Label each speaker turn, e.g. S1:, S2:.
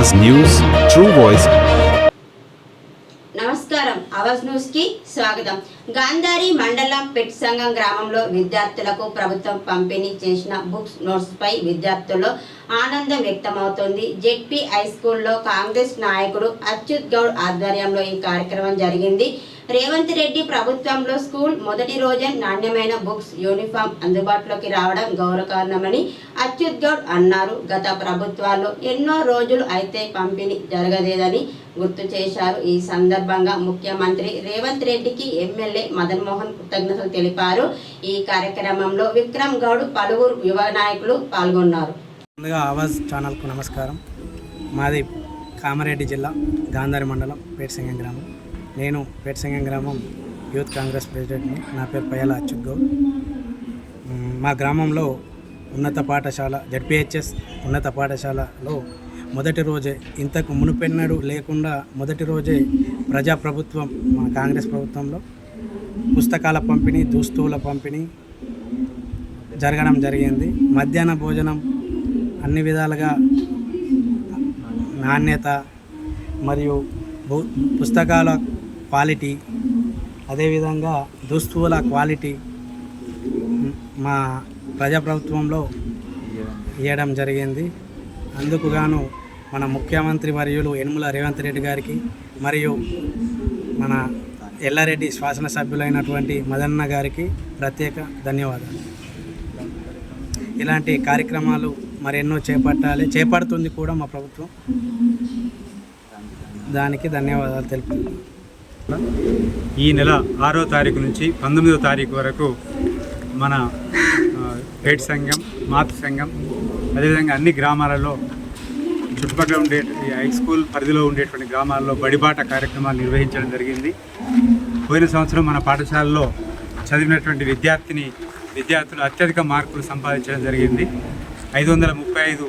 S1: Awaz news true voice
S2: నమస్కారం. అవాజ్ న్యూస్కి స్వాగతం. గాంధారి మండలం పెట్ సంఘం గ్రామంలో విద్యార్థులకు ప్రభుత్వం పంపిణీ చేసిన బుక్స్ నోట్స్ పై విద్యార్థుల్లో ఆనందం వ్యక్తమవుతోంది. జెడ్పీ హై స్కూల్లో కాంగ్రెస్ నాయకుడు అచ్యుత్ గౌడ్ ఆధ్వర్యంలో ఈ కార్యక్రమం జరిగింది. రేవంత్ రెడ్డి ప్రభుత్వంలో స్కూల్ మొదటి రోజే నాణ్యమైన బుక్స్ యూనిఫామ్ అందుబాటులోకి రావడం గౌరవకారణమని అచ్యుత్ గౌడ్ అన్నారు. గత ప్రభుత్వాల్లో ఎన్నో రోజులు అయితే పంపిణీ జరగలేదని గుర్తు చేశారు. ఈ సందర్భంగా ముఖ్యమంత్రి రేవంత్ రెడ్డికి ఎమ్మెల్యే మదన్ మోహన్ కృతజ్ఞతలు తెలిపారు. ఈ కార్యక్రమంలో విక్రమ్ గౌడ్ పలువురు యువ నాయకులు పాల్గొన్నారు.
S3: ముందుగా ఆవాజ్ ఛానల్కు నమస్కారం. మాది కామారెడ్డి జిల్లా గాంధారి మండలం పేటసింగం గ్రామం. నేను పేటసింగం గ్రామం యూత్ కాంగ్రెస్ ప్రెసిడెంట్ని. నా పేరు పయ్యాల అచ్యుత్ గౌడ్ మా గ్రామంలో ఉన్నత పాఠశాల జడ్పిహెచ్ఎస్ ఉన్నత పాఠశాలలో మొదటి రోజే ఇంతకు మునుపెన్నడు లేకుండా మొదటి రోజే ప్రజాప్రభుత్వం మా కాంగ్రెస్ ప్రభుత్వంలో పుస్తకాల పంపిణీ దుస్తువుల పంపిణీ జరగడం జరిగింది. మధ్యాహ్న భోజనం అన్ని విధాలుగా నాణ్యత మరియు పుస్తకాల క్వాలిటీ అదేవిధంగా దుస్తువుల క్వాలిటీ మా ప్రజాప్రభుత్వంలో ఇవ్వడం జరిగింది. అందుకు గాను మన ముఖ్యమంత్రి మరియు యనుమల రేవంత్ రెడ్డి గారికి మరియు మన ఎల్లారెడ్డి శాసనసభ్యులైనటువంటి మదన్న గారికి ప్రత్యేక ధన్యవాదాలు. ఇలాంటి కార్యక్రమాలు మరెన్నో చేపట్టాలి చేపడుతుంది కూడా మా ప్రభుత్వం. దానికి ధన్యవాదాలు తెలుపుతున్నాను
S4: ఈ నెల ఆరో తారీఖు నుంచి పంతొమ్మిదో తారీఖు వరకు మన ఆ, పేట్ సంఘం మాతృ సంఘం అదేవిధంగా అన్ని గ్రామాలలో చుట్టుపక్కల ఉండే హై స్కూల్ పరిధిలో ఉండేటువంటి గ్రామాల్లో బడిబాట కార్యక్రమాలు నిర్వహించడం జరిగింది. పోయిన సంవత్సరం మన పాఠశాలలో చదివినటువంటి విద్యార్థిని విద్యార్థులు అత్యధిక మార్కులు సంపాదించడం జరిగింది. ఐదు వందల ముప్పై ఐదు